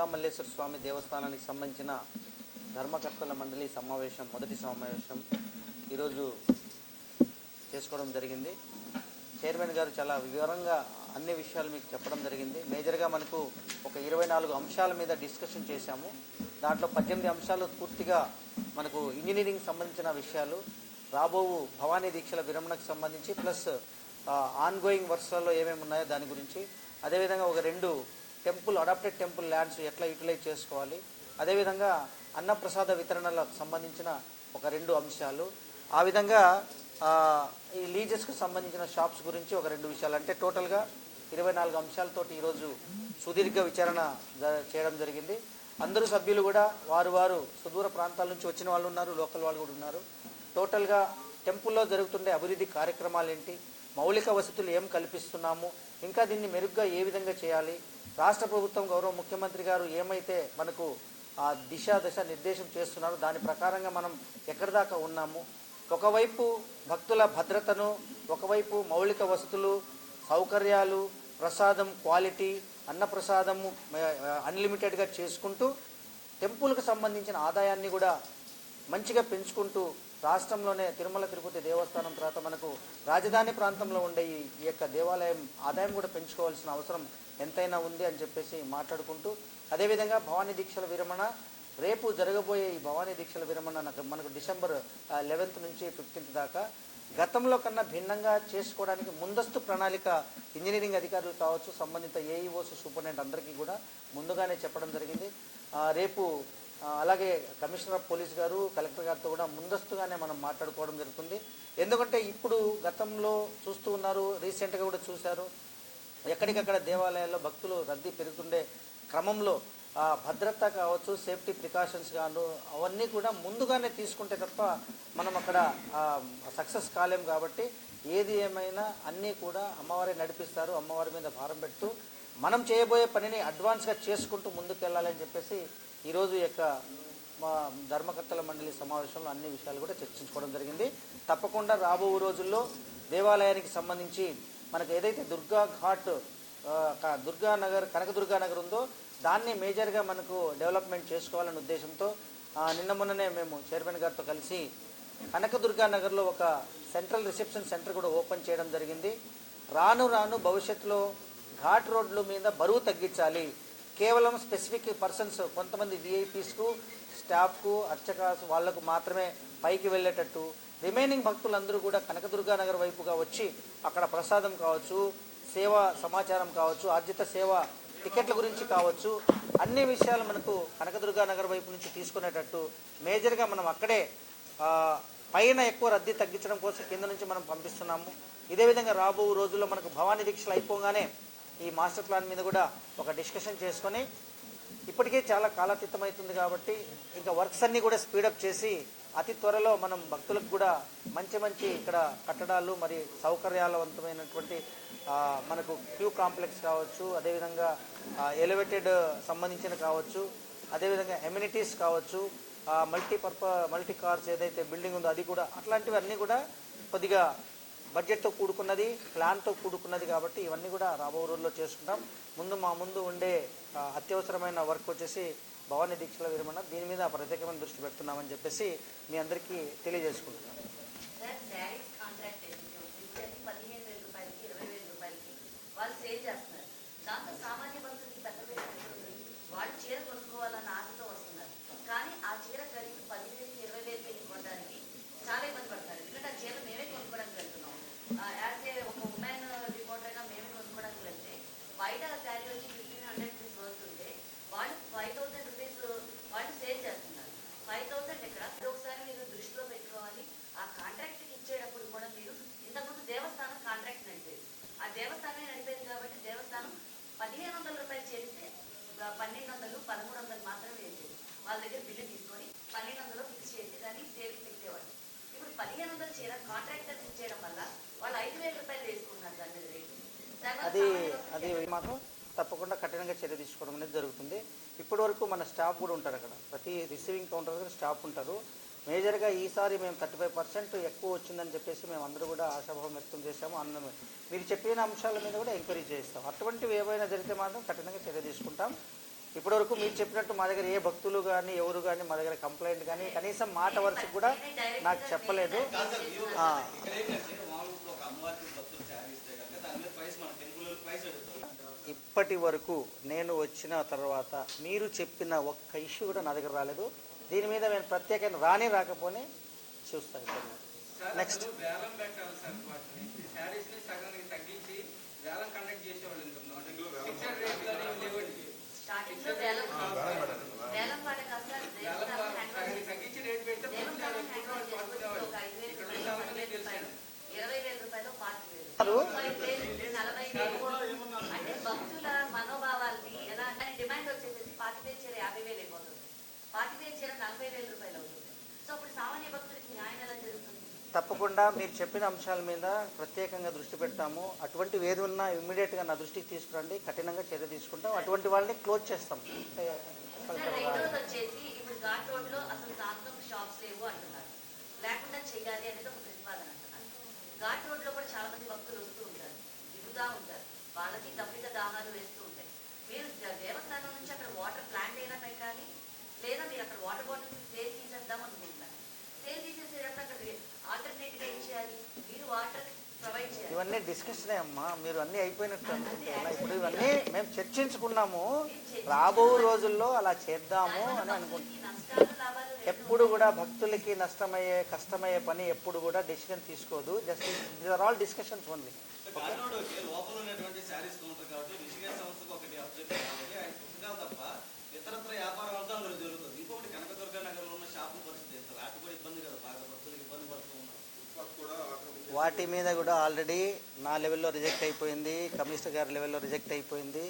దుర్గామల్లేశ్వర స్వామి దేవస్థానానికి సంబంధించిన ధర్మకర్తల మండలి సమావేశం మొదటి సమావేశం ఈరోజు చేసుకోవడం జరిగింది. చైర్మన్ గారు చాలా వివరంగా అన్ని విషయాలు మీకు చెప్పడం జరిగింది. మేజర్గా మనకు ఒక ఇరవై నాలుగు అంశాల మీద డిస్కషన్ చేశాము. దాంట్లో పద్దెనిమిది అంశాలు పూర్తిగా మనకు ఇంజనీరింగ్ సంబంధించిన విషయాలు రాబో భవానీ దీక్షల విరమణకు సంబంధించి ప్లస్ ఆన్గోయింగ్ వర్షాల్లో ఏమేమి ఉన్నాయో దాని గురించి. అదేవిధంగా ఒక రెండు టెంపుల్ అడాప్టెడ్ టెంపుల్ ల్యాండ్స్ ఎట్లా యూటిలైజ్ చేసుకోవాలి? అదేవిధంగా అన్నప్రసాద వితరణలకు సంబంధించిన ఒక రెండు అంశాలు. ఆ విధంగా ఈ లీజెస్కు సంబంధించిన షాప్స్ గురించి ఒక రెండు విషయాలు. అంటే టోటల్గా ఇరవై నాలుగు అంశాలతోటి ఈరోజు సుదీర్ఘ విచారణ జ- చేయడం జరిగింది. అందరూ సభ్యులు కూడా వారు వారు సుదూర ప్రాంతాల నుంచి వచ్చిన వాళ్ళు ఉన్నారు లోకల్ వాళ్ళు కూడా ఉన్నారు. టోటల్గా టెంపుల్లో జరుగుతుండే అభివృద్ధి కార్యక్రమాలు ఏంటి మౌలిక వసతులు ఏం కల్పిస్తున్నాము? ఇంకా దీన్ని మెరుగ్గా ఏ విధంగా చేయాలి? రాష్ట్ర ప్రభుత్వం గౌరవ ముఖ్యమంత్రి గారు ఏమైతే మనకు ఆ దిశ దశ నిర్దేశం చేస్తున్నారో దాని ప్రకారంగా మనం ఎక్కడి దాకా ఉన్నాము? ఒకవైపు భక్తుల భద్రతను ఒకవైపు మౌలిక వసతులు సౌకర్యాలు ప్రసాదం క్వాలిటీ అన్నప్రసాదము అన్లిమిటెడ్గా చేసుకుంటూ టెంపుల్కి సంబంధించిన ఆదాయాన్ని కూడా మంచిగా పెంచుకుంటూ రాష్ట్రంలోనే తిరుమల తిరుపతి దేవస్థానం తర్వాత మనకు రాజధాని ప్రాంతంలో ఉండే ఈ యొక్క దేవాలయం ఆదాయం కూడా పెంచుకోవాల్సిన అవసరం ఎంతైనా ఉంది అని చెప్పేసి మాట్లాడుకుంటూ అదేవిధంగా భవానీ దీక్షల విరమణ రేపు జరగబోయే ఈ భవానీ దీక్షల విరమణ మనకు డిసెంబర్ లెవెన్త్ నుంచి ఫిఫ్టీన్త్ దాకా గతంలో కన్నా భిన్నంగా చేసుకోవడానికి ముందస్తు ప్రణాళిక ఇంజనీరింగ్ అధికారులు కావచ్చు సంబంధిత ఏఈఓస్ సూపరింటెండెంట్ అందరికీ కూడా ముందుగానే చెప్పడం జరిగింది. రేపు అలాగే కమిషనర్ ఆఫ్ పోలీస్ గారు కలెక్టర్ గారితో కూడా ముందస్తుగానే మనం మాట్లాడుకోవడం జరుగుతుంది. ఎందుకంటే ఇప్పుడు గతంలో చూస్తూ ఉన్నారు రీసెంట్గా కూడా చూశారు. ఎక్కడికక్కడ దేవాలయాల్లో భక్తులు రద్దీ పెరుగుతుండే క్రమంలో ఆ భద్రత కావచ్చు సేఫ్టీ ప్రికాషన్స్ కాను అవన్నీ కూడా ముందుగానే తీసుకుంటే తప్ప మనం అక్కడ సక్సెస్ కాలేం కాబట్టి ఏది ఏమైనా అన్నీ కూడా అమ్మవారే నడిపిస్తారు అమ్మవారి మీద భారం పెడుతూ మనం చేయబోయే పనిని అడ్వాన్స్గా చేసుకుంటూ ముందుకెళ్ళాలని చెప్పేసి ఈరోజు యొక్క మా ధర్మకర్తల మండలి సమావేశంలో అన్ని విషయాలు కూడా చర్చించుకోవడం జరిగింది. తప్పకుండా రాబో రోజుల్లో దేవాలయానికి సంబంధించి మనకు ఏదైతే దుర్గా ఘాట్ దుర్గానగర్ కనకదుర్గా నగర్ ఉందో దాన్ని మేజర్గా మనకు డెవలప్మెంట్ చేసుకోవాలనే ఉద్దేశంతో నిన్న మొన్ననే మేము చైర్మన్ గారితో కలిసి కనకదుర్గా నగర్లో ఒక సెంట్రల్ రిసెప్షన్ సెంటర్ కూడా ఓపెన్ చేయడం జరిగింది. రాను రాను భవిష్యత్తులో ఘాట్ రోడ్ల మీద బరువు తగ్గించాలి. కేవలం స్పెసిఫిక్ పర్సన్స్ కొంతమంది విఐపీస్కు స్టాఫ్కు అర్చకాస్ వాళ్ళకు మాత్రమే పైకి వెళ్ళేటట్టు రిమైనింగ్ భక్తులందరూ కూడా కనకదుర్గా నగర్ వైపుగా వచ్చి అక్కడ ప్రసాదం కావచ్చు సేవా సమాచారం కావచ్చు ఆర్జిత సేవ టికెట్ల గురించి కావచ్చు అన్ని విషయాలు మనకు కనకదుర్గా నగర్ వైపు నుంచి తీసుకునేటట్టు మేజర్గా మనం అక్కడే పైన ఎక్కువ రద్దీ తగ్గించడం కోసం కింద నుంచి మనం పంపిస్తున్నాము. ఇదే విధంగా రాబో రోజుల్లో మనకు భవానీ దీక్షలు అయిపోగానే ఈ మాస్టర్ ప్లాన్ మీద కూడా ఒక డిస్కషన్ చేసుకొని ఇప్పటికే చాలా కాలాతీతమవుతుంది కాబట్టి ఇంకా వర్క్స్ అన్నీ కూడా స్పీడప్ చేసి అతి త్వరలో మనం భక్తులకు కూడా మంచి మంచి ఇక్కడ కట్టడాలు మరి సౌకర్యాలవంతమైనటువంటి మనకు క్యూ కాంప్లెక్స్ కావచ్చు అదేవిధంగా ఎలివేటెడ్ సంబంధించిన కావచ్చు అదేవిధంగా ఎమ్యూనిటీస్ కావచ్చు మల్టీ పర్ప మల్టీ కార్స్ ఏదైతే బిల్డింగ్ ఉందో అది కూడా అట్లాంటివి అన్నీ కూడా కొద్దిగా బడ్జెట్తో కూడుకున్నది ప్లాన్తో కూడుకున్నది కాబట్టి ఇవన్నీ కూడా రాబో రోజుల్లో చేసుకుంటాం. ముందు మా ముందు ఉండే అత్యవసరమైన వర్క్ వచ్చేసి భవానీ దీక్షల విరమణ. దీని మీద ప్రత్యేకమైన దృష్టి పెడుతున్నామని చెప్పేసి మీ అందరికీ తెలియజేసుకుంటున్నాం సార్ శారీస్ కాంట్రాక్ట్ ఏదైతే ఉందో ఇప్పుడు అది పదిహేను వేల రూపాయలకి ఇరవై వేల రూపాయలకి వాళ్ళు సేల్ చేస్తున్నారు దాంతో సామాన్య భక్తులకి పెద్ద పేరు ఉంటుంది వాళ్ళు చీర కొనుక్కోవాలన్న ఆశతో వస్తున్నారు కానీ ఆ చీర ఖరీదు పదివేలకి ఇరవై వేలకి వెళ్ళి కొనడానికి చాలా ఇబ్బంది పడతారు ఎందుకంటే ఆ చీర మేమే కొనుక్కోవడానికి వెళ్తున్నాం యాజ్ ఏ ఒక ఉమెన్ రిపోర్టర్గా మేమే కొనుక్కోవడానికి వెళ్తే బయట శారీ వచ్చి ఫిఫ్టీన్ హండ్రెడ్ రూపీస్ వస్తుంటే వాళ్ళు ఫైవ్ థౌసండ్ రూపీస్ వాళ్ళు సేల్ చేస్తున్నారు ఫైవ్ థౌసండ్ ఎక్కడ ఇది ఒకసారి మీరు దృష్టిలో పెట్టుకోవాలి ఆ కాంట్రాక్ట్ ఇచ్చేటప్పుడు కూడా మీరు ఇంతకుముందు దేవస్థానం కాంట్రాక్ట్ నడిపేది ఆ దేవస్థానమే నడిపేది కాబట్టి దేవస్థానం పదిహేను వందల రూపాయలు చేస్తే ఆ పన్నెండు వందలు పదమూడు వందలు మాత్రమే వేసేది వాళ్ళ దగ్గర బిల్లు తీసుకొని పన్నెండు వందలు ఫిక్స్ చేసి దాన్ని సేల్ పెట్టేవాళ్ళు ఇప్పుడు పదిహేను వందల చీర కాంట్రాక్టర్స్ ఇచ్చేయడం వల్ల వాళ్ళు ఐదు వేల రూపాయలు వేసుకుంటున్నారు దాని మీద రేటు దానివల్ల అది సామాన్య భక్తులు అది మాత్రం తప్పకుండా కఠినంగా చర్య తీసుకోవడం అనేది జరుగుతుంది ఇప్పటి వరకు మన స్టాఫ్ కూడా ఉంటారు అక్కడ. ప్రతి రిసీవింగ్ కౌంటర్ దగ్గర స్టాఫ్ ఉంటారు. మేజర్గా ఈసారి మేము థర్టీ ఫైవ్ పర్సెంట్ ఎక్కువ వచ్చిందని చెప్పేసి మేము అందరూ కూడా ఆశాభావం వ్యక్తం చేశాము. అన్న మీరు చెప్పిన అంశాల మీద కూడా ఎంక్వైరీ చేస్తాం. అటువంటివి ఏవైనా జరిగితే మాత్రం కఠినంగా చర్య తీసుకుంటాం. ఇప్పటివరకు మీరు చెప్పినట్టు మా దగ్గర ఏ భక్తులు కానీ ఎవరు కానీ మా దగ్గర కంప్లైంట్ కానీ కనీసం మాట వరకు కూడా నాకు చెప్పలేదు. ఇప్పటి వరకు నేను వచ్చిన తర్వాత మీరు చెప్పిన ఒక్క ఇష్యూ కూడా నా దగ్గర రాలేదు. దీని మీద నేను ప్రత్యేకంగా రాని రాకపోని చూస్తాను సార్ నెక్స్ట్ ఇరవై వేల రూపాయలు పాతిక వేలు సారు? ముప్పై వేలు నలభై వేలు అంటే భక్తుల మనోభావాల్ని ఎలా అని డిమాండ్ వచ్చేసేసి పాతి వేలు చీర యాభై వేలు అయిపోతుంది. పాతి వేలు చీర నలభై వేల రూపాయలు అవుతుంది. సో అప్పుడు సామాన్య భక్తుడికి న్యాయం ఎలా జరుగుతుంది? తప్పకుండా మీరు చెప్పిన అంశాల మీద ప్రత్యేకంగా దృష్టి పెడతాము. అటువంటివి ఏది ఉన్నా ఇమ్మీడియట్గా నా దృష్టికి తీసుకురండి. కఠినంగా చర్య తీసుకుంటాం. అటువంటి వాళ్ళని క్లోజ్ చేస్తాం. ఏ, సార్ రెండోది వచ్చేసి ఇప్పుడు ఘాట్ రోడ్లో అసలు దాంతో షాప్స్ లేవు అంటున్నారు. లేకుండా చేయాలి అనేది ఒక ప్రతిపాదన అంటున్నారు ఘాట్ రోడ్లో కూడా చాలా మంది భక్తులు వస్తూ ఉంటారు దిగుతా ఉంటారు వాళ్ళకి తప్పిత దాహాలు వేస్తూ ఉంటాయి మీరు ద- దేవస్థానం నుంచి అక్కడ వాటర్ ప్లాంట్ అయినా పెట్టాలి లేదా మీరు అక్కడ వాటర్ బాటిల్స్ సేల్ తీసేద్దాం అనుకుంటున్నారు సేల్ తీసేసేటప్పుడు అక్కడ ఆల్టర్నేట్గా ఏం చేయాలి మీరు వాటర్ ప్రొవైడ్ చేయాలి ఇవన్నీ డిస్కషన్ అమ్మా. మీరు అన్నీ అయిపోయినట్టు? ఇప్పుడు ఇవన్నీ మేము చర్చించుకున్నాము. రాబో రోజుల్లో అలా చేద్దాము అని అనుకుంటున్నాం ఎప్పుడు కూడా భక్తులకి నష్టమయ్యే కష్టమయ్యే పని ఎప్పుడు కూడా డెసిషన్ తీసుకోదు. Just these are all discussions only okay లోపల ఉన్నటువంటి శారీస్ కౌంటర్ కాబట్టి రిషికేశ్ సంస్థకు ఒకటి అబ్జెక్ట్ కాబట్టి ఆయన పుస్తకాలు తప్ప ఇతరత్ర వ్యాపారం అంతా అందులో జరుగుతుంది ఇంకొకటి కనకదుర్గ నగరంలో ఉన్న షాపుల పరిస్థితి ఎంత వాటి కూడా ఇబ్బంది కదా బాగా భక్తులకు ఇబ్బంది పడుతూ ఉన్నారు వాటి మీద కూడా ఆల్రెడీ నా లెవెల్లో రిజెక్ట్ అయిపోయింది కమిషనర్ గారి లెవెల్లో రిజెక్ట్ అయిపోయింది.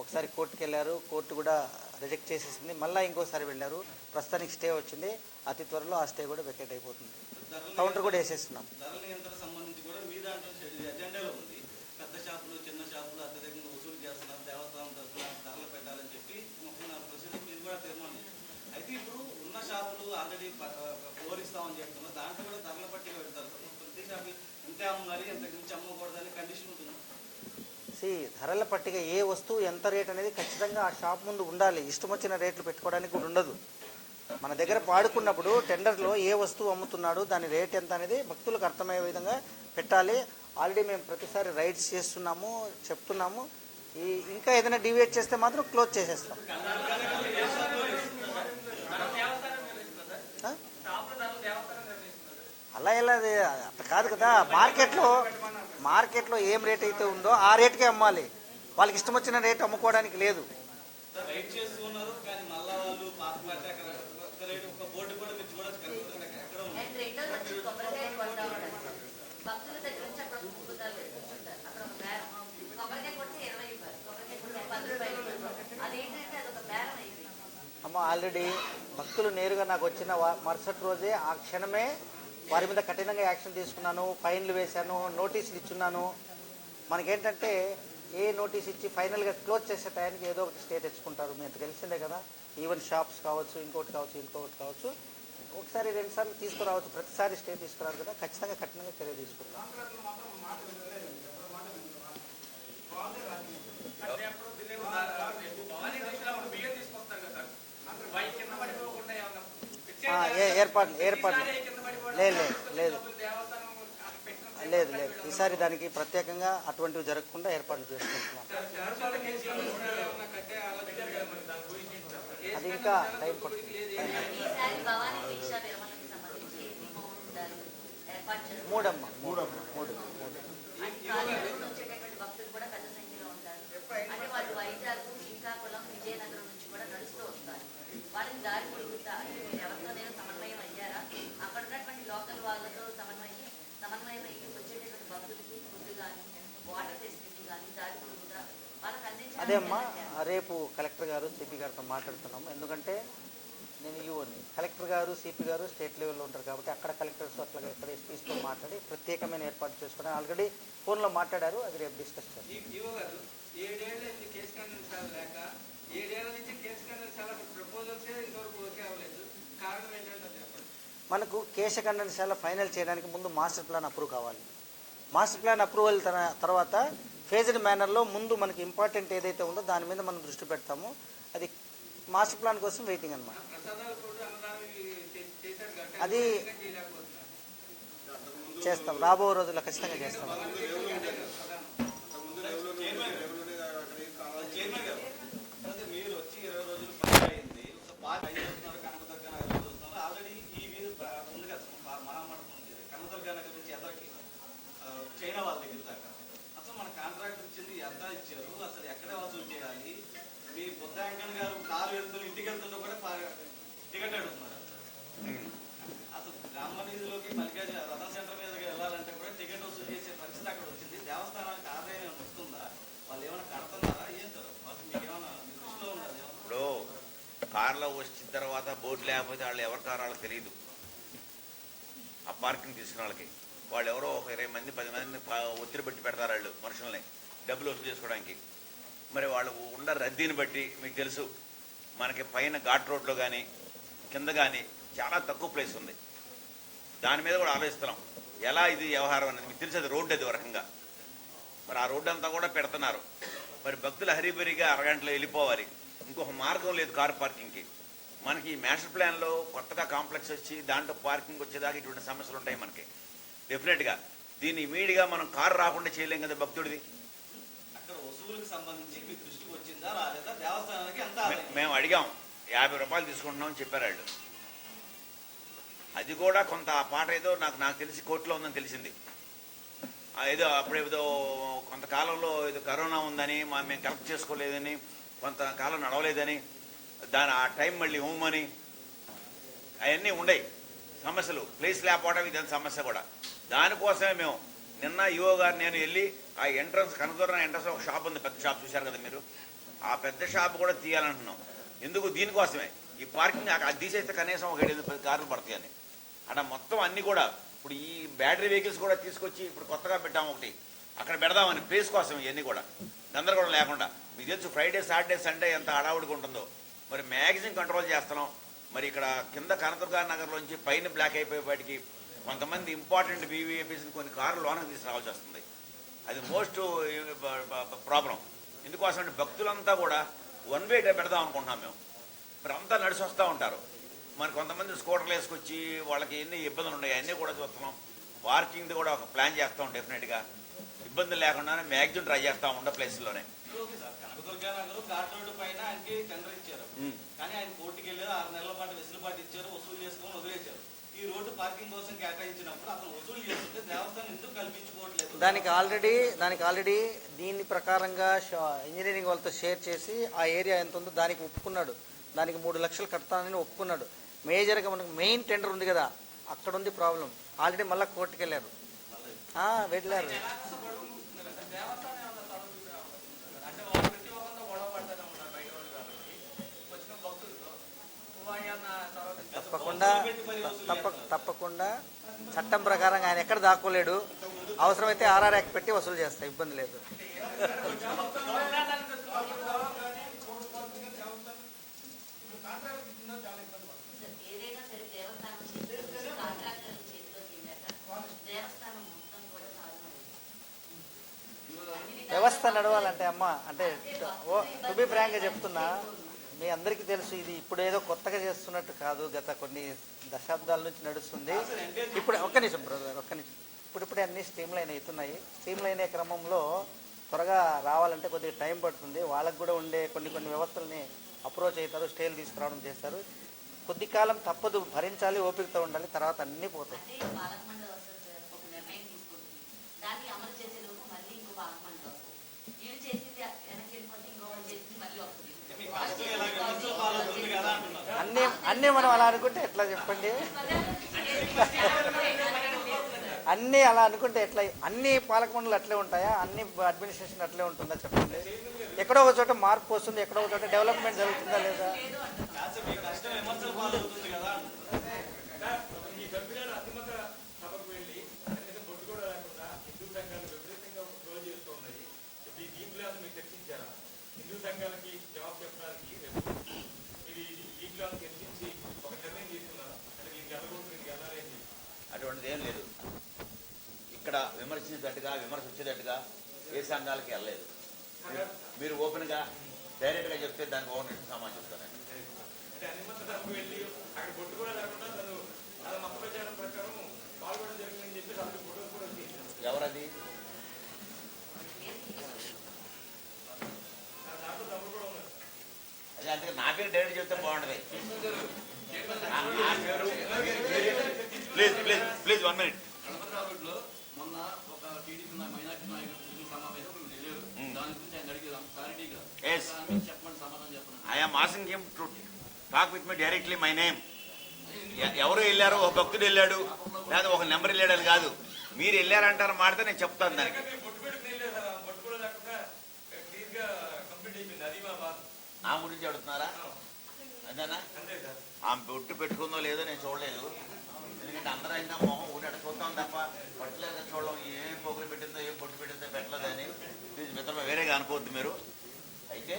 ఒకసారి కోర్టుకు వెళ్ళారు కోర్టు కూడా రిజెక్ట్ చేసేసింది. మళ్ళీ ఇంకోసారి వెళ్ళారు ప్రస్తుతానికి స్టే వచ్చింది. అతి త్వరలో ఆ స్టే కూడా వెకెట్ అయిపోతుంది. కౌంటర్ కూడా వేసేస్తున్నాం. అయితే ఇప్పుడు ఉన్న షాపులు ఆల్రెడీ ఓరిస్తామని చెప్తున్నారు. దాంట్లో కూడా ధరల పట్టిక పెడతారు. ప్రతి షాపు అమ్మాలి కండిషన్ ఉంటుంది. సి ధరల పట్టిక ఏ వస్తువు ఎంత రేట్ అనేది ఖచ్చితంగా ఆ షాప్ ముందు ఉండాలి. ఇష్టం వచ్చిన రేట్లు పెట్టుకోవడానికి కూడా ఉండదు. మన దగ్గర పాడుకున్నప్పుడు టెండర్లో ఏ వస్తువు అమ్ముతున్నాడు దాని రేట్ ఎంత అనేది భక్తులకు అర్థమయ్యే విధంగా పెట్టాలి. ఆల్రెడీ మేము ప్రతిసారి రైడ్స్ చేస్తున్నాము చెప్తున్నాము. ఈ ఇంకా ఏదైనా డివేట్ చేస్తే మాత్రం క్లోజ్ చేసేస్తాం. అలా ఎలా అది? అట్లా కాదు కదా. మార్కెట్లో మార్కెట్లో ఏం రేట్ అయితే ఉందో ఆ రేటుకే అమ్మాలి. వాళ్ళకి ఇష్టం వచ్చిన రేట్ అమ్ముకోవడానికి లేదు. అమ్మ ఆల్రెడీ భక్తులు నేరుగా నాకు వచ్చిన మరుసటి రోజే ఆ క్షణమే వారి మీద కఠినంగా యాక్షన్ తీసుకున్నాను ఫైన్లు వేశాను నోటీసులు ఇచ్చున్నాను. మనకేంటంటే ఏ నోటీస్ ఇచ్చి ఫైనల్గా క్లోజ్ చేసే టైంకి ఏదో ఒకటి స్టే తెచ్చుకుంటారు. మీకు తెలిసిందే కదా. ఈవెన్ షాప్స్ కావచ్చు ఇంకోటి కావచ్చు ఇంకొకటి కావచ్చు. ఒకసారి రెండు సార్లు తీసుకురావచ్చు. ప్రతిసారి స్టే తీసుకురారు కదా. ఖచ్చితంగా కఠినంగా చర్య తీసుకుంటాం అంటే అప్పుడు దినేపు భవానీ తీసుకున్నప్పుడు బియ్యం తీసుకొస్తారు కదా. సార్ బైక్ కింద పడిపోకుండా ఏమన్నా ఆ, ఏ- ఏర్పాట్లు ఏర్పాట్లు. లేదు లేదు. లేదు లేదు. లేదు ఈసారి దానికి ప్రత్యేకంగా అటువంటివి జరగకుండా ఏర్పాట్లు చేసుకుంటున్నాం? అది ఇంకా టైం పడుతుంది. ఏర్పాటు మూడమ్మ. మూడమ్మ మూడు వైజాగ్ శ్రీకాకుళం విజయనగరం నుంచి కూడా నడుస్తూ వాళ్ళని దారి పొడుగుతా మీరు ఎవరితోనైనా సమన్వయం అయ్యారా అక్కడ ఉన్నటువంటి లోకల్ వాళ్ళతో సమన్వయం సమన్వయం అయ్యి వచ్చేటటువంటి భక్తులకి ఫుడ్ కానీ వాటర్ ఫెసిలిటీ కానీ దారి వాళ్ళకి అందించడానికి అదే అమ్మా? రేపు కలెక్టర్ గారు సిపి గారితో మాట్లాడుతున్నాము ఎందుకంటే నేను యూఓని కలెక్టర్ గారు సిపి గారు స్టేట్ లెవెల్లో ఉంటారు కాబట్టి అక్కడ కలెక్టర్స్ అట్లా ఇక్కడ ఎస్పీస్తో మాట్లాడి ప్రత్యేకమైన ఏర్పాటు చేసుకుని ఆల్రెడీ ఫోన్లో మాట్లాడారు. అది రేపు డిస్కస్ చేస్తాం. మనకు కేశ గారు మనకు ఫైనల్ చేయడానికి ముందు మాస్టర్ ప్లాన్ అప్రూవ్ కావాలి. మాస్టర్ ప్లాన్ అప్రూవల్ తర్వాత ఫేజ్డ్ మేనర్లో ముందు మనకి ఇంపార్టెంట్ ఏదైతే ఉందో దాని మీద మనం దృష్టి పెడతాము. అది మాస్టర్ ప్లాన్ కోసం వెయిటింగ్ అనమాట అది చేస్తాం. రాబో రోజుల్లో ఖచ్చితంగా చేస్తాం చైర్మన్ గారు అదే మీరు వచ్చి ఇరవై రోజులు పని అయింది సో బాగా పని చేస్తున్నారు కనకదుర్గ నగర్ చూస్తున్నారు ఆల్రెడీ ఈ వీధి బా- ఉంది కదా మా- మహామండపం ఉంది కనకదుర్గ నగర్ నుంచి ఎదరికి ఆ, చైనా వాళ్ళ దగ్గర దాకా అసలు మన కాంట్రాక్ట్ ఇచ్చింది ఎంత ఇచ్చారు అసలు ఎక్కడ వసూలు చేయాలి మీ బుద్ధాంకన్ గారు కారు వెళ్తున్న ఇంటికి వెళ్తుంటే కూడా పా- టికెట్ అడుగుతున్నారు అసలు గ్రామ నిధిలోకి మల్లికార్జు రథం సెంటర్ మీదకి వెళ్ళాలంటే కూడా టికెట్ వసూలు చేసే పరిస్థితి అక్కడ వచ్చింది దేవస్థానానికి ఆదాయం ఏమైనా వస్తుందా వాళ్ళు ఏమైనా కడుతున్నారా ఏం సార్ అసలు మీకు ఏమైనా మీ దృష్టిలో ఉన్నది ఏమన్నా? ఇప్పుడు కార్లో వచ్చిన తర్వాత బోర్డు లేకపోతే వాళ్ళు ఎవరి కారు వాళ్ళకి తెలియదు ఆ పార్కింగ్ తీసుకున్న వాళ్ళకి. వాళ్ళు ఎవరో ఒక ఇరవై మంది పది మంది ఒత్తిడి పెట్టి పెడతారు వాళ్ళు మనుషుల్ని. డబ్బులు వసూలు చేసుకోవడానికి. మరి వాళ్ళు ఉన్న రద్దీని బట్టి మీకు తెలుసు మనకి పైన ఘాట్ రోడ్లో కానీ కింద కానీ చాలా తక్కువ ప్లేస్ ఉంది. దాని మీద కూడా ఆలోచిస్తున్నాం. ఎలా ఇది వ్యవహారం అనేది మీకు తెలిసేది అది రోడ్డు అది రకంగా. మరి ఆ రోడ్డు అంతా కూడా పెడుతున్నారు. మరి భక్తులు హరిబరిగా అరగంటలో వెళ్ళిపోవాలి. ఇంకొక మార్గం లేదు కార్ పార్కింగ్కి. మనకి ఈ మాస్టర్ ప్లాన్లో కొత్తగా కాంప్లెక్స్ వచ్చి దాంట్లో పార్కింగ్ వచ్చేదాకా ఇటువంటి సమస్యలు ఉంటాయి మనకి. డెఫినెట్గా దీన్ని ఇమీడియట్గా మనం కారు రాకుండా చేయలేం కదా భక్తుడిది. మేము అడిగాం. యాభై రూపాయలు తీసుకుంటున్నాం అని చెప్పారు వాళ్ళు అది కూడా కొంత ఆ పాట ఏదో నాకు నాకు తెలిసి కోర్టులో ఉందని తెలిసింది. ఏదో అప్పుడు ఏదో కొంతకాలంలో ఏదో కరోనా ఉందని మా మేము కలెక్ట్ చేసుకోలేదని కొంతకాలం నడవలేదని దాని ఆ టైం మళ్ళీ ఇవ్వమని అవన్నీ ఉండయి. సమస్యలు. ప్లేస్ లేకపోవడం ఇదని సమస్య కూడా. దానికోసమే మేము నిన్న యువ గారు నేను వెళ్ళి ఆ ఎంట్రన్స్ కనుగొన్న ఎంట్రన్స్ ఒక షాప్ ఉంది. పెద్ద షాప్ చూశారు కదా మీరు? ఆ పెద్ద షాప్ కూడా తీయాలంటున్నాం. ఎందుకు? దీనికోసమే. ఈ పార్కింగ్ అది తీసేస్తే కనీసం ఒక ఏడు పది కార్లు పడతాయని అక్కడ మొత్తం అన్ని కూడా ఇప్పుడు ఈ బ్యాటరీ వెహికల్స్ కూడా తీసుకొచ్చి ఇప్పుడు కొత్తగా పెట్టాము ఒకటి. అక్కడ పెడదామని ప్లేస్ కోసం ఇవన్నీ కూడా. గందరగోళం లేకుండా. మీకు తెలుసు ఫ్రైడే సాటర్డే సండే ఎంత హడావుడిగా ఉంటుందో. మరి మ్యాగజైన్ కంట్రోల్ చేస్తున్నాం. మరి ఇక్కడ కింద కనదుర్గా నగర్లోంచి పైన బ్లాక్ అయిపోయేపాటికి కొంతమంది ఇంపార్టెంట్ బీవీఏపీస్ని కొన్ని కార్లు లోనకి తీసుకురావాల్సి వస్తుంది. అది మోస్ట్ ప్రాబ్లం. ఇందుకోసం అంటే భక్తులంతా కూడా వన్ వే పెడదాం అనుకుంటున్నాం మేము. మరి అంతా నడిచి వస్తూ ఉంటారు. మరి కొంతమంది స్కూటర్లు వేసుకొచ్చి వాళ్ళకి ఎన్ని ఇబ్బందులు ఉన్నాయి అన్నీ కూడా చూస్తున్నాం. పార్కింగ్ది కూడా ఒక ప్లాన్ చేస్తాం డెఫినెట్గా. ఇబ్బందులు లేకుండానే మ్యాక్సిమం ట్రై చేస్తాం ఉండే ప్లేస్లోనే. ఘాట్ రోడ్డు పైన ఆయనకి టెండర్ ఇచ్చారు. కానీ ఆయన కోర్టుకి వెళ్ళారు ఆరు నెలల పాటు వెసులుబాటు ఇచ్చారు వసూలు చేసుకొని వదిలేశారు. ఈ రోడ్డు పార్కింగ్ కోసం కేటాయించినప్పుడు అతను వసూలు చేస్తుంటే దేవస్థానం ఎందుకు కల్పించుకోవట్లేదు? దానికి ఆల్రెడీ దానికి ఆల్రెడీ దీని ప్రకారంగా ఇంజనీరింగ్ వాళ్ళతో షేర్ చేసి ఆ ఏరియా ఎంత ఉందో దానికి ఒప్పుకున్నాడు. దానికి మూడు లక్షలు కడతానని ఒప్పుకున్నాడు. మేజర్గా మనకు మెయిన్ టెండర్ ఉంది కదా అక్కడ ఉంది ప్రాబ్లం ఆల్రెడీ మళ్ళీ కోర్టుకి వెళ్ళారు. ఆ, వెళ్ళారు దేవస్థానం ఏమన్నా తలలు చూపించాలి. అంటే వాళ్ళు ప్రతి ఒక్కరితో గొడవ పడతానే ఉన్నారు బయట వాళ్ళు కాబట్టి వచ్చిన భక్తులతో ఆయన తర్వాత తప్పకుండా తప్ప తప్పకుండా చట్టం ప్రకారం ఆయన ఎక్కడ దాక్కోలేడు. అవసరమైతే ఆర్ఆర్ యాక్ట్ పెట్టి వసూలు చేస్తా ఇబ్బంది లేదు. వ్యవస్థ నడవాలంటే అమ్మ అంటే ఓ టు బి ఫ్రాంక్గా చెప్తున్నా. మీ అందరికీ తెలుసు ఇది ఇప్పుడు ఏదో కొత్తగా చేస్తున్నట్టు కాదు గత కొన్ని దశాబ్దాల నుంచి నడుస్తుంది. ఇప్పుడు ఒక్క నిమిషం బ్రదర్ ఒక్క నిమిషం. ఇప్పుడిప్పుడే అన్ని స్ట్రీమ్ లైన్ అవుతున్నాయి. స్ట్రీమ్ లైన్ అయ్యే క్రమంలో త్వరగా రావాలంటే కొద్దిగా టైం పడుతుంది. వాళ్ళకు కూడా ఉండే కొన్ని కొన్ని వ్యవస్థల్ని అప్రోచ్ అవుతారు స్టేలు తీసుకురావడం చేస్తారు. కొద్ది కాలం తప్పదు భరించాలి ఓపికతో ఉండాలి తర్వాత అన్నీ పోతాయి అంటే పాలకమండ వస్తుంది సార్ ఒక నిర్ణయం తీసుకుంటుంది దాన్ని అమలు చేసే లోపు మళ్ళీ ఇంకో పాలకమండ వస్తుంది వీళ్ళు చేసింది వెనక్కి వెళ్ళిపోతే ఇంకొకరు చేసింది మళ్ళీ వస్తుంది మీ కష్టం ఇలా విమర్శల పాలు ఉంది కదా అంటున్నారు అన్నీ అన్నీ మనం అలా అనుకుంటే ఎట్లా చెప్పండి? అన్నీ అలా అనుకుంటే ఎట్లా అన్ని పాలకమండలు అట్లే ఉంటాయా? అన్ని అడ్మినిస్ట్రేషన్ అట్లే ఉంటుందా చెప్పండి? ఎక్కడో ఒక చోట మార్పు వస్తుంది ఎక్కడో ఒక చోట డెవలప్మెంట్ జరుగుతుందా లేదా కాస్త మీ కష్టం విమర్శల పాలు అవుతుంది కదా అంటున్నారు ఈ సభ్యులను అతిమత సభకు వెళ్ళి కనీసం బొట్టు కూడా లేకుండా హిందూ సంఘాలు విపరీతంగా ట్రోల్ చేస్తూ ఉన్నాయి ఈ దీంట్లో అసలు మీరు చర్చించారా హిందూ సంఘాలకి జవాబు చెప్పడానికి రేపు మీరు ఈ దీంట్లో చర్చించి ఒక నిర్ణయం తీసుకున్నారా అంటే దీనికి వెళ్ళకూడదు దీనికి వెళ్ళాలి అని చెప్పి అటువంటిది ఏం లేదు ఇక్కడ విమర్శించేటట్టుగా విమర్శ వచ్చేటట్టుగా ఏ సంఘాలకి వెళ్ళలేదు. మీరు- ఓపెన్గా డైరెక్ట్గా చెప్తే దానికి నిమిషం సమాధానం చెప్తానండి ఎవరది? అదే అందుకే నా పేరు డైరెక్ట్ చెప్తే బాగుంటది. Please please please one minute. మొన్న ఒక టీడీపీ మైనార్టీ నాయకుడు సమావేశం మేము. దాని గురించి ఆయన అడిగాం క్లారిటీగా. చెప్పమని సమాధానం చెప్పండి. I'm asking him to talk with me directly my name ఎవరు వెళ్ళారు? ఒక భక్తుడు వెళ్ళాడు. లేదా ఒక నెంబర్ వెళ్ళాడు అని కాదు. మీరు వెళ్ళారంటారు మాడితే నేను చెప్తాను దానికి. ఆ గురించి అడుగుతున్నారా? అదేనా? ఆమె బొట్టు పెట్టుకుందో లేదో నేను చూడలేదు. ఎందుకంటే అందరూ ఇంకా మొహం ఊరట చూస్తాం తప్ప పట్టలేదు చూడడం ఏం పోగులు పెట్టిందో ఏం బొట్టు పెట్టిందో పెట్టలేదు అని. మిత్రమా వేరేగా అనుకోవద్దు మీరు. అయితే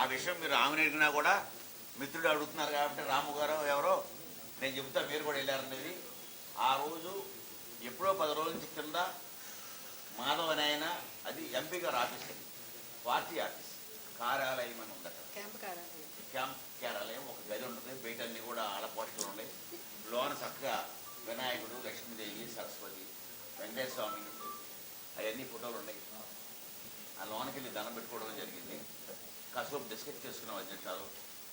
ఆ విషయం మీరు ఆమెను అడిగినా కూడా మిత్రుడు అడుగుతున్నారు కాబట్టి రాము గారు ఎవరో నేను చెబుతా మీరు కూడా వెళ్ళారనేది. ఆ రోజు ఎప్పుడో పది రోజుల నుంచి కింద మాధవ్ అని ఆయన అది ఎంపీ గారు ఆఫీస్. పార్టీ ఆఫీస్ కార్యాలయం అని అక్కడ క్యాంప్ కార్యాలయం. క్యాంప్ కార్యాలయం ఒక గది ఉంటుంది బయట అన్ని కూడా ఆడ పోస్టులు ఉన్నాయి. వినాయకుడు లక్ష్మీదేవి సరస్వతి వెంకటేశ్వరస్వామి అవన్నీ ఫోటోలు ఉన్నాయి. ఆ లోనకి వెళ్ళి దండం పెట్టుకోవడం జరిగింది. కాసేపు డిస్కస్ చేసుకున్నాం అధ్యక్షాలు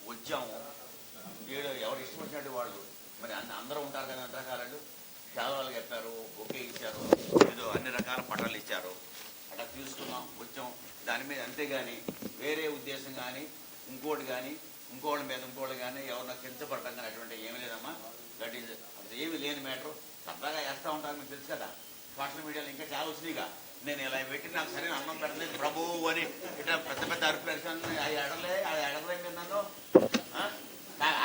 వచ్చాము. వీడు ఎవరు ఇష్టం వచ్చినట్టు వాళ్ళు. మరి అన్ని అందరూ ఉంటారు కదా అన్ని రకాలు శాలువాలు కప్పారు బొకే ఇచ్చారు ఏదో అన్ని రకాల పటాలు ఇచ్చారు. అట్లా తీసుకున్నాం వచ్చాం. దాని మీద అంతేగాని వేరే ఉద్దేశం కానీ ఇంకోటి కానీ ఇంకోళ్ళ మీద ఇంకోళ్ళు కానీ ఎవరినో కించపడటం కానీ అటువంటి ఏమీ లేదమ్మా. దట్ ఈజ్ అది ఏమి లేని మ్యాటర్ సరదాగా వేస్తూ ఉంటారు మీకు తెలుసు కదా. సోషల్ మీడియాలో ఇంకా చాలా వచ్చినాయిగా. నేను ఇలా పెట్టి నాకు సరైన అన్నం పెట్టలేదు ప్రభు అని ఇట్లా పెద్ద పెద్ద అరుపులు వేసాను ఎడలే ఆ ఎడలే నన్ను. ఆ?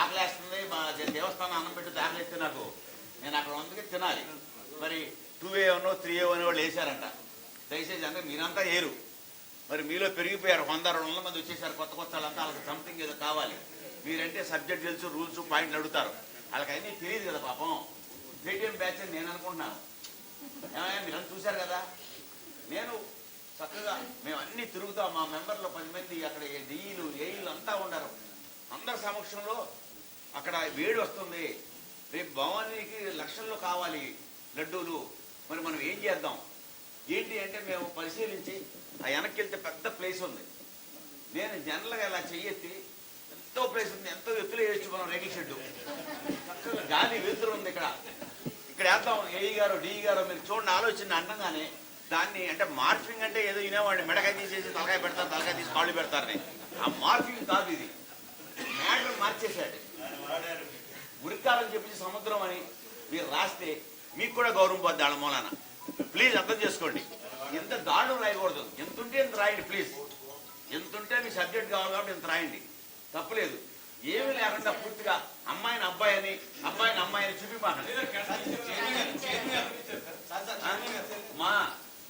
ఆకలేస్తుంది మా దేవస్థానం అన్నం పెట్టి ఆకలిస్తే నాకు. నేను అక్కడ ఉందికి తినాలి. మరి two A one three A one వాళ్ళు వేసారంట దయచేసి అంటే మీరంతా ఏరు. మరి మీలో పెరిగిపోయారు వంద రెండు వందల మంది వచ్చేసారు కొత్త కొత్త వాళ్ళంతా వాళ్ళకి సంథింగ్ ఏదో కావాలి. మీరంటే సబ్జెక్ట్ తెలుసు రూల్స్ పాయింట్లు అడుగుతారు. వాళ్ళకి అన్నీ తెలియదు కదా పాపం. పేటిఎం బ్యాచ్ అని నేను అనుకుంటున్నాను. ఏమయ్యా మీరంతా చూశారు కదా? నేను చక్కగా మేము అన్ని తిరుగుతాం. మా మెంబర్లు పది మంది అక్కడ డీలు ఏఈలు అంతా ఉండరు. అందరి సమక్షంలో అక్కడ వేడి వస్తుంది. రేపు భవానీకి లక్షల్లో కావాలి లడ్డూలు. మరి మనం ఏం చేద్దాం? ఏంటి అంటే మేము పరిశీలించి ఆ వెనక్కి వెళ్తే పెద్ద ప్లేస్ ఉంది. నేను జనరల్గా ఇలా చెయ్యెత్తి ఎంతో ప్లేస్ ఉంది ఎంతో ఎత్తులు వేయచ్చు మనం రేగిల్ షెడ్డు చక్కగా గాలి వెలుతురు ఉంది ఇక్కడ. ఇక్కడ వేద్దాం ఏఈ గారు డిఈ గారు మీరు చూడండి ఆలోచన అండంగానే దాన్ని అంటే మార్ఫింగ్ అంటే ఏదో వినేవాడిని. మెడకాయ తీసేసి తలకాయ పెడతారు తలకాయ తీసి కాళ్ళు పెడతారని. ఆ మార్ఫింగ్ కాదు ఇది. మ్యాటర్ మార్చేశాడు. గురికాలని చెప్పి సముద్రం అని మీరు రాస్తే మీకు కూడా గౌరవం పోద్ది వాళ్ళ మూలాన. ప్లీజ్ అర్థం చేసుకోండి. ఎంత దారుణం రాయకూడదు. ఎంతుంటే ఎంత రాయండి ప్లీజ్. ఎంతుంటే మీ సబ్జెక్ట్ కావాలి కాబట్టి ఎంత రాయండి. తప్పులేదు ఏమీ లేకుండా పూర్తిగా అమ్మాయిని అబ్బాయి అని అబ్బాయిని అమ్మాయి అని చూపిమాకండి? మా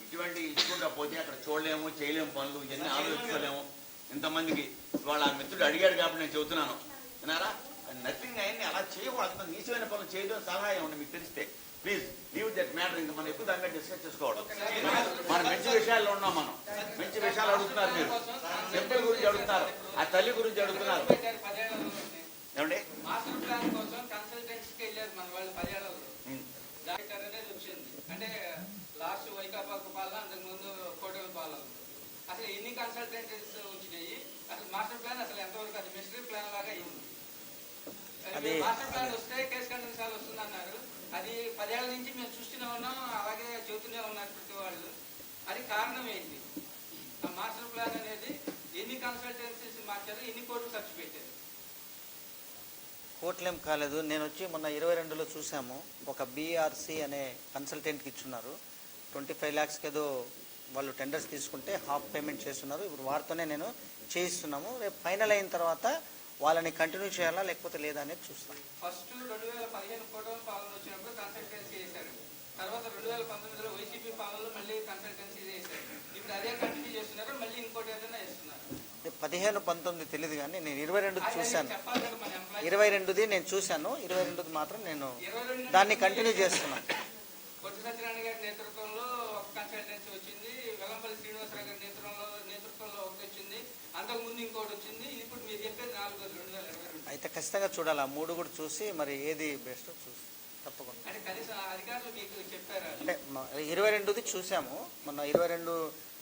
ఇటువంటి ఇచ్చుకుంటా పోతే అక్కడ చూడలేము చేయలేము పనులు ఇవన్నీ ఆలోచించలేము ఇంతమందికి వాళ్ళ ఆ మిత్రుడు అడిగాడు కాబట్టి నేను చెబుతున్నాను విన్నారా నథింగ్ అయ్యింది అలా చేయకూడదు నీచమైన పనులు చేయడం సలహా ఏమండి మీకు తెలిస్తే ప్లీజ్ లీవ్ దట్ మ్యాటర్ ఇంకా మనం ఎక్కువ దాని డిస్కస్ చేసుకోవడం? మనం మంచి విషయాల్లో ఉన్నాం మనం. మంచి విషయాలు అడుగుతున్నారు మీరు. టెంపుల్ గురించి అడుగుతున్నారు. ఆ తల్లి గురించి అడుగుతున్నారు. ఏమండి? అంటే లాస్ట్ పాలన పాలన. అసలు ఎన్ని వచ్చినాయి? అసలు మాస్టర్ ప్లాన్ అసలు ఎంతవరకు అది మిస్టరీ ప్లాన్ లాగా అయింది? మాస్టర్ ప్లాన్ వస్తే కేసు కంటే సార్లు వస్తుంది అన్నారు అది పదేళ్ళ నుంచి మేము చూస్తూనే ఉన్నాం అలాగే చెబుతూనే ఉన్నారు ప్రతి వాళ్ళు. అది కారణం ఏంటి? ఆ మాస్టర్ ప్లాన్ అనేది ఎన్ని కన్సల్టెన్సీస్ మార్చారు ఎన్ని కోట్లు ఖర్చు పెట్టారు? కోట్లేం కాలేదు. నేను వచ్చి మొన్న ఇరవై రెండులో చూసాము ఒక బీఆర్సీ అనే కన్సల్టెంట్కి ఇచ్చున్నారు. ట్వంటీ ఫైవ్ ల్యాక్స్కి ఏదో వాళ్ళు టెండర్స్ తీసుకుంటే హాఫ్ పేమెంట్ చేస్తున్నారు. ఇప్పుడు వారితోనే నేను చేయిస్తున్నాము. రేపు ఫైనల్ అయిన తర్వాత వాళ్ళని కంటిన్యూ చేయాలా లేకపోతే లేదా అనేది చూస్తాం. ఫస్ట్ రెండు వేల పదిహేను పాలన వచ్చినప్పుడు కన్సల్టెన్సీ చేశారు. తర్వాత రెండు వేల పంతొమ్మిదిలో వైసీపీ పాలనలో మళ్ళీ కన్సల్టెన్సీ చేశారు. ఇప్పుడు అదే కంటిన్యూ చేస్తున్నారు మళ్ళీ ఇంకోటి ఏదైనా ఇస్తున్నారు ఇది పదిహేను పంతొమ్మిది తెలియదు కానీ నేను ఇరవై అది చూశాను. ఇరవై రెండుది నేను చూశాను ఇరవై రెండుది మాత్రం నేను రెండు దాన్ని కంటిన్యూ చేస్తున్నాను కొత్త సత్యనారాయణ గారి నేతృత్వంలో ఒక కన్సల్టెన్సీ వచ్చింది వెల్లంపల్లి శ్రీనివాసరావు గారి నేతృత్వంలో నేతృత్వంలో ఒకటి వచ్చింది అంతకుముందు ఇంకోటి వచ్చింది ఇప్పుడు మీరు చెప్పేది నాలుగోది రెండు వేల ఇరవై రెండు అయితే ఖచ్చితంగా చూడాలి. ఆ మూడు కూడా చూసి మరి ఏది బెస్ట్ చూసి. తప్పకుండా. అంటే ఇరవై రెండుది చూసాము. మొన్న ఇరవై రెండు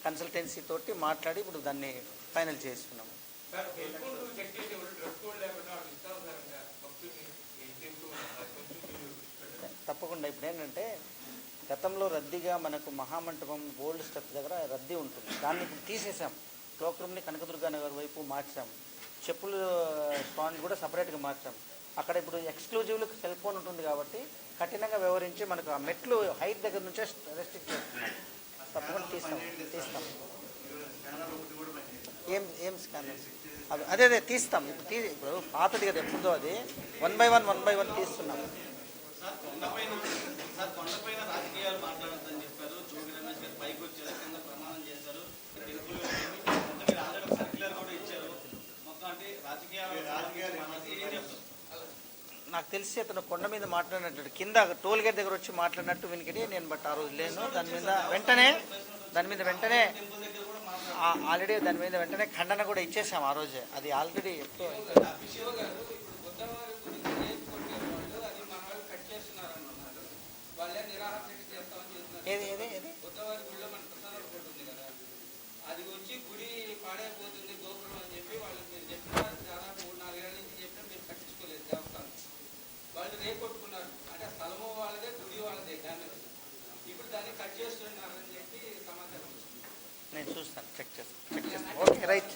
కన్సల్టెన్సీ తోటి మాట్లాడి ఇప్పుడు దాన్ని ఫైనల్ చేసుకున్నాము. సార్ డ్రెస్ కోడ్ చెక్ చేసేవాళ్ళు డ్రెస్ కోడ్ లేకుండా వాళ్ళు ఇష్టానుసారంగా భక్తుల్ని ఇది చేస్తూ ఉన్నారు అది కొంచెం మీరు పెట్టండి. తప్పకుండా. ఇప్పుడు ఏంటంటే గతంలో రద్దీగా మనకు మహామంటపం ఓల్డ్ స్టెప్ దగ్గర రద్దీ ఉంటుంది. దాన్ని ఇప్పుడు తీసేసాం. క్లోక్ రూమ్ని కనకదుర్గా నగర్ వైపు మార్చాం. చెప్పులు స్పాండ్ కూడా సపరేట్గా మార్చాం. అక్కడ ఇప్పుడు ఎక్స్క్లూజివ్లు సెల్ ఫోన్ ఉంటుంది కాబట్టి కఠినంగా వ్యవహరించి మనకు ఆ మెట్లు హైట్ దగ్గర నుంచే రెస్ట్రిక్ట్ చేస్తున్నాం. తప్పకుండా తీస్తాం తీస్తాం. ఏం ఏం స్కానర్స్ అవి అదే అదే తీస్తాం. ఇప్పుడు తీ ఇప్పుడు పాతది కదా ఎప్పుడుదో అది. One by one one by one తీస్తున్నాం సార్ కొండపైన సార్ కొండపైన రాజకీయాలు మాట్లాడొద్దని చెప్పారు జోగి రమేష్ గారు పైకి వచ్చారు కింద ప్రమాణం చేశారు తెలుగులో మొత్తం మీరు ఆల్రెడీ సర్క్యులర్ కూడా ఇచ్చారు మొత్తం అంటే రాజకీయాలు రాజకీయాలు ఏం చెప్తారు నాకు తెలిసి అతను కొండ మీద మాట్లాడినట్టు కింద టోల్ గేట్ దగ్గర వచ్చి మాట్లాడినట్టు వినికిడి నేను బట్ ఆ రోజు లేను. దాని మీద వెంటనే దాని మీద వెంటనే ఆల్రెడీ దాని మీద వెంటనే ఖండన కూడా ఇచ్చేసాం ఆ రోజే. అది ఆల్రెడీ ఎక్కువ ఏది ఏది ఏది? అది వచ్చి గుడి పాడైపోతుంది గోపురం అని చెప్పి వాళ్ళకి దాదాపు మూడు నాలుగేళ్ళ నుంచి చెప్పినా మీరు పట్టించుకోలేదు దేవస్థానం కొట్టుకున్నారు. అంటే స్థలము వాళ్ళదే గుడి వాళ్ళదే డ్యామేజ్ ఇప్పుడు దాన్ని కట్ చేస్తున్నారని చెప్పి సమాచారం నేను చూస్తాను చెక్ చేస్తాను చెక్ చేస్తాను ఓకే రైట్